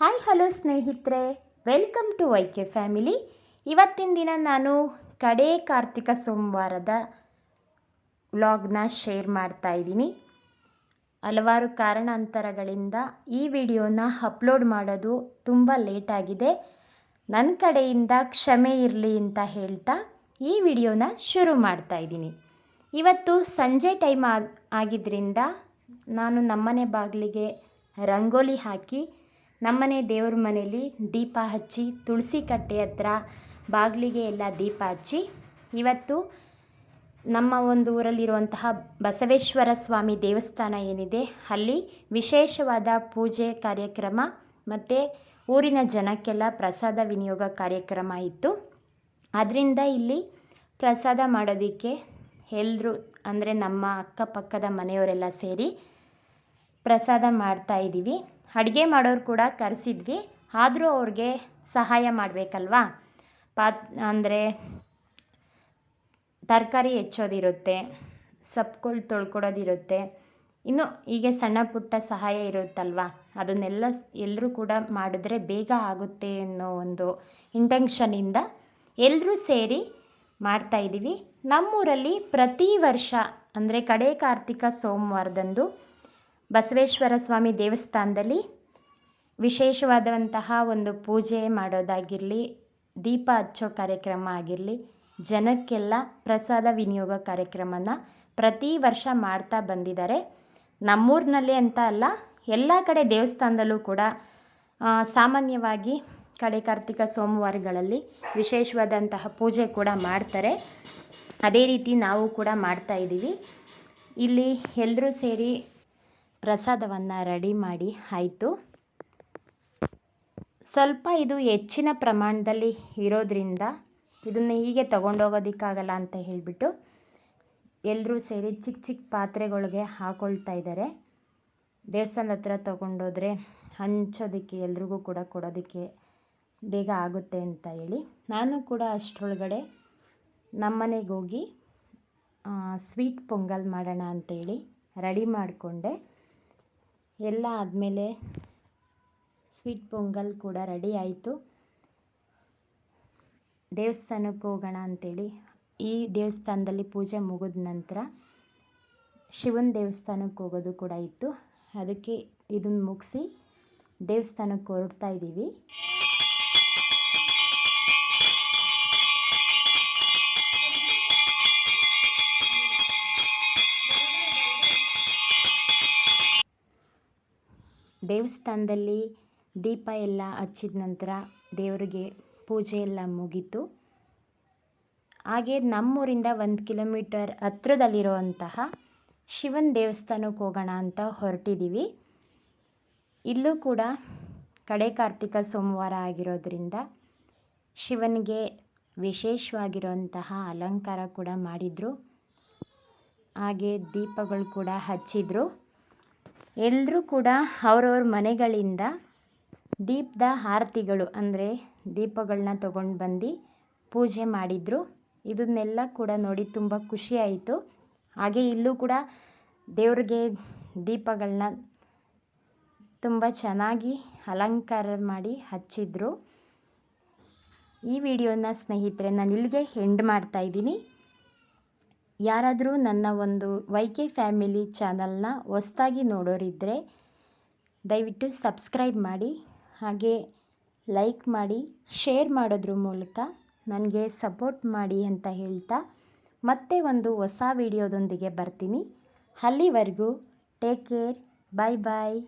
Hi, hello ಸ್ನೇಹಿತರೆ. Welcome to Y K family. ಇವತ್ತಿನ ದಿನ ನಾನು ಕಡೇ ಕಾರ್ತಿಕ ಸೋಮವಾರದ ವ್ಲಾಗ್ನ ಶೇರ್ ಮಾಡ್ತಾ ಇದ್ದೀನಿ. ಹಲವಾರು ಕಾರಣಾಂತರಗಳಿಂದ ಈ ವಿಡಿಯೋನ ಅಪ್ಲೋಡ್ ಮಾಡೋದು ತುಂಬ ಲೇಟಾಗಿದೆ ನನ್ನ ಕಡೆಯಿಂದ ಕ್ಷಮೆ ಇರಲಿ ಅಂತ ಹೇಳ್ತಾ ಈ ವಿಡಿಯೋನ ಶುರು ಮಾಡ್ತಾ ಇದ್ದೀನಿ. ಇವತ್ತು ಸಂಜೆ ಟೈಮ್ ಆಗಿದ್ದರಿಂದ ನಾನು ನಮ್ಮನೆ ಬಾಗಿಲಿಗೆ ರಂಗೋಲಿ ಹಾಕಿ ನಮ್ಮನೆ ದೇವ್ರ ಮನೆಯಲ್ಲಿ ದೀಪ ಹಚ್ಚಿ, ತುಳಸಿ ಕಟ್ಟೆ ಹತ್ರ ಬಾಗಿಲಿಗೆ ಎಲ್ಲ ದೀಪ ಹಚ್ಚಿ, ಇವತ್ತು ನಮ್ಮ ಒಂದು ಊರಲ್ಲಿರುವಂತಹ ಬಸವೇಶ್ವರ ಸ್ವಾಮಿ ದೇವಸ್ಥಾನ ಏನಿದೆ, ಅಲ್ಲಿ ವಿಶೇಷವಾದ ಪೂಜೆ ಕಾರ್ಯಕ್ರಮ ಮತ್ತು ಊರಿನ ಜನಕ್ಕೆಲ್ಲ ಪ್ರಸಾದ ವಿನಿಯೋಗ ಕಾರ್ಯಕ್ರಮ ಇತ್ತು. ಅದರಿಂದ ಇಲ್ಲಿ ಪ್ರಸಾದ ಮಾಡೋದಕ್ಕೆ ಎಲ್ಲರೂ ಅಂದರೆ ನಮ್ಮ ಅಕ್ಕಪಕ್ಕದ ಮನೆಯವರೆಲ್ಲ ಸೇರಿ ಪ್ರಸಾದ ಮಾಡ್ತಾ ಇದ್ದೀವಿ. ಅಡುಗೆ ಮಾಡೋರು ಕೂಡ ಕರೆಸಿದ್ವಿ. ಆದರೂ ಅವ್ರಿಗೆ ಸಹಾಯ ಮಾಡಬೇಕಲ್ವಾ? ಪಾತ್ ಅಂದರೆ ತರಕಾರಿ ಹೆಚ್ಚೋದಿರುತ್ತೆ ಸೊಪ್ಪುಗಳು ತೊಳ್ಕೊಡೋದಿರುತ್ತೆ. ಇನ್ನು ಹೀಗೆ ಸಣ್ಣ ಪುಟ್ಟ ಸಹಾಯ ಇರುತ್ತಲ್ವ? ಅದನ್ನೆಲ್ಲ ಎಲ್ಲರೂ ಕೂಡ ಮಾಡಿದ್ರೆ ಬೇಗ ಆಗುತ್ತೆ ಅನ್ನೋ ಒಂದು ಇಂಟೆನ್ಷನಿಂದ ಎಲ್ಲರೂ ಸೇರಿ ಮಾಡ್ತಾಯಿದ್ದೀವಿ ನಮ್ಮೂರಲ್ಲಿ ಪ್ರತಿ ವರ್ಷ, ಅಂದರೆ ಕಡೆ ಕಾರ್ತಿಕ ಸೋಮವಾರದಂದು ಬಸವೇಶ್ವರ ಸ್ವಾಮಿ ದೇವಸ್ಥಾನದಲ್ಲಿ ವಿಶೇಷವಾದಂತಹ ಒಂದು ಪೂಜೆ ಮಾಡೋದಾಗಿರಲಿ, ದೀಪ ಹಚ್ಚೋ ಕಾರ್ಯಕ್ರಮ ಆಗಿರಲಿ, ಜನಕ್ಕೆಲ್ಲ ಪ್ರಸಾದ ವಿನಿಯೋಗ ಕಾರ್ಯಕ್ರಮನ ಪ್ರತಿ ವರ್ಷ ಮಾಡ್ತಾ ಬಂದಿದ್ದಾರೆ. ನಮ್ಮೂರಿನಲ್ಲಿ ಅಂತ ಅಲ್ಲ, ಎಲ್ಲ ಕಡೆ ದೇವಸ್ಥಾನದಲ್ಲೂ ಕೂಡ ಸಾಮಾನ್ಯವಾಗಿ ಕಡೆ ಕಾರ್ತಿಕ ಸೋಮವಾರಗಳಲ್ಲಿ ವಿಶೇಷವಾದಂತಹ ಪೂಜೆ ಕೂಡ ಮಾಡ್ತಾರೆ. ಅದೇ ರೀತಿ ನಾವು ಕೂಡ ಮಾಡ್ತಾ ಇದ್ದೀವಿ. ಇಲ್ಲಿ ಎಲ್ಲರೂ ಸೇರಿ ಪ್ರಸಾದವನ್ನು ರೆಡಿ ಮಾಡಿ ಆಯಿತು. ಸ್ವಲ್ಪ ಇದು ಹೆಚ್ಚಿನ ಪ್ರಮಾಣದಲ್ಲಿ ಇರೋದ್ರಿಂದ ಇದನ್ನು ಹೀಗೆ ತೊಗೊಂಡೋಗೋದಕ್ಕಾಗಲ್ಲ ಅಂತ ಹೇಳಿಬಿಟ್ಟು ಎಲ್ಲರೂ ಸೇರಿ ಚಿಕ್ಕ ಚಿಕ್ಕ ಪಾತ್ರೆಗಳಿಗೆ ಹಾಕೊಳ್ತಾ ಇದ್ದಾರೆ. ದೇವಸ್ಥಾನದ ಹತ್ರ ತೊಗೊಂಡೋದ್ರೆ ಹಂಚೋದಕ್ಕೆ ಎಲ್ರಿಗೂ ಕೂಡ ಕೊಡೋದಕ್ಕೆ ಬೇಗ ಆಗುತ್ತೆ ಅಂತ ಹೇಳಿ. ನಾನು ಕೂಡ ಅಷ್ಟರೊಳಗಡೆ ನಮ್ಮನೆಗೆ ಹೋಗಿ ಸ್ವೀಟ್ ಪೊಂಗಲ್ ಮಾಡೋಣ ಅಂತೇಳಿ ರೆಡಿ ಮಾಡಿಕೊಂಡೆ. ಎಲ್ಲ ಆದಮೇಲೆ ಸ್ವೀಟ್ ಪೊಂಗಲ್ ಕೂಡ ರೆಡಿ ಆಯಿತು. ದೇವಸ್ಥಾನಕ್ಕೆ ಹೋಗೋಣ ಅಂಥೇಳಿ ಈ ದೇವಸ್ಥಾನದಲ್ಲಿ ಪೂಜೆ ಮುಗಿದ ನಂತರ ಶಿವನ ದೇವಸ್ಥಾನಕ್ಕೆ ಹೋಗೋದು ಕೂಡ ಇತ್ತು. ಅದಕ್ಕೆ ಇದನ್ನು ಮುಗಿಸಿ ದೇವಸ್ಥಾನಕ್ಕೆ ಹೊರಡ್ತಾ ಇದ್ದೀವಿ. ದೇವಸ್ಥಾನದಲ್ಲಿ ದೀಪ ಎಲ್ಲ ಹಚ್ಚಿದ ನಂತರ ದೇವರಿಗೆ ಪೂಜೆ ಎಲ್ಲ ಮುಗೀತು. ಹಾಗೆ ನಮ್ಮೂರಿಂದ ಒಂದು ಕಿಲೋಮೀಟರ್ ಹತ್ರದಲ್ಲಿರುವಂತಹ ಶಿವನ ದೇವಸ್ಥಾನಕ್ಕೆ ಹೋಗೋಣ ಅಂತ ಹೊರಟಿದ್ದೀವಿ ಇಲ್ಲೂ ಕೂಡ ಕಡೆ ಕಾರ್ತಿಕ ಸೋಮವಾರ ಆಗಿರೋದ್ರಿಂದ ಶಿವನಿಗೆ ವಿಶೇಷವಾಗಿರುವಂತಹ ಅಲಂಕಾರ ಕೂಡ ಮಾಡಿದರು. ಹಾಗೆ ದೀಪಗಳು ಕೂಡ ಹಚ್ಚಿದರು. ಎಲ್ಲರೂ ಕೂಡ ಅವ್ರವ್ರ ಮನೆಗಳಿಂದ ದೀಪದ ಆರತಿಗಳು, ಅಂದರೆ ದೀಪಗಳನ್ನ ತಗೊಂಡು ಬಂದು ಪೂಜೆ ಮಾಡಿದರು. ಇದನ್ನೆಲ್ಲ ಕೂಡ ನೋಡಿ ತುಂಬ ಖುಷಿ ಆಯಿತು. ಹಾಗೆ ಇಲ್ಲೂ ಕೂಡ ದೇವ್ರಿಗೆ ದೀಪಗಳನ್ನ ತುಂಬ ಚೆನ್ನಾಗಿ ಅಲಂಕಾರ ಮಾಡಿ ಹಚ್ಚಿದ್ರು. ಈ ವಿಡಿಯೋನ ಸ್ನೇಹಿತರೆ, ನಾನು ಇಲ್ಲಿಗೆ ಎಂಡ್ ಮಾಡ್ತಾಯಿದ್ದೀನಿ ಯಾರಾದರೂ ನನ್ನ ಒಂದು ವೈ ಕೆ ಫ್ಯಾಮಿಲಿ ಚಾನಲ್ನ ಹೊಸ್ದಾಗಿ ನೋಡೋರಿದ್ದರೆ ದಯವಿಟ್ಟು ಸಬ್ಸ್ಕ್ರೈಬ್ ಮಾಡಿ, ಹಾಗೆ ಲೈಕ್ ಮಾಡಿ, ಶೇರ್ ಮಾಡೋದ್ರ ಮೂಲಕ ನನಗೆ ಸಪೋರ್ಟ್ ಮಾಡಿ ಅಂತ ಹೇಳ್ತಾ ಮತ್ತೆ ಒಂದು ಹೊಸ ವಿಡಿಯೋದೊಂದಿಗೆ ಬರ್ತೀನಿ. ಅಲ್ಲಿವರೆಗೂ ಟೇಕ್ ಕೇರ್, ಬಾಯ್ ಬಾಯ್.